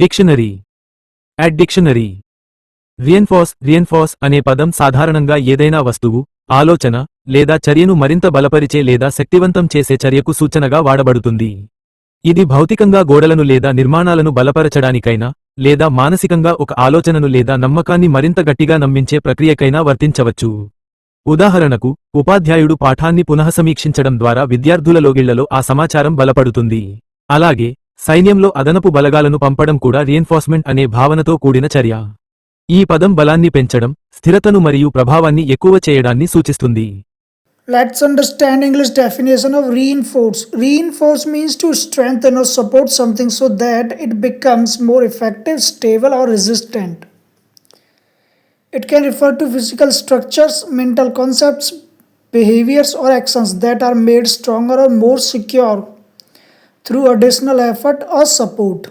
Dictionary. అడ్ dictionary reinforce reinforce అనే పదం సాధారణంగా ఏదైనా వస్తువు ఆలోచన లేదా చర్యను మరింత బలపరిచే లేదా శక్తివంతం చేసే చర్యకు సూచనగా వాడబడుతుంది. ఇది భౌతికంగా గోడలను లేదా నిర్మాణాలను బలపరచడానికైనా లేదా మానసికంగా ఒక ఆలోచనను లేదా నమ్మకాన్ని మరింత గట్టిగా నమ్మించే ప్రక్రియకైనా వర్తించవచ్చు. ఉదాహరణకు ఉపాధ్యాయుడు పాఠాన్ని పునఃసమీక్షించడం ద్వారా విద్యార్థులలోగిళ్ళలో ఆ సమాచారం బలపడుతుంది. అలాగే సైన్యంలో అదనపు బలగాలను పంపడం కూడా రీఎన్ఫోర్స్మెంట్ అనే భావనతో కూడిన చర్య ఈ పదం బలాన్ని పెంచడం స్థిరతను మరియు ప్రభావాన్ని ఎక్కువ చేయడాన్ని సూచిస్తుంది Let's understand English definition of reinforce. Reinforce means to strengthen or support something so that it becomes more effective, stable, or resistant. It can refer to physical structures, mental concepts, behaviors, or actions that are made stronger or more secure through additional effort or support.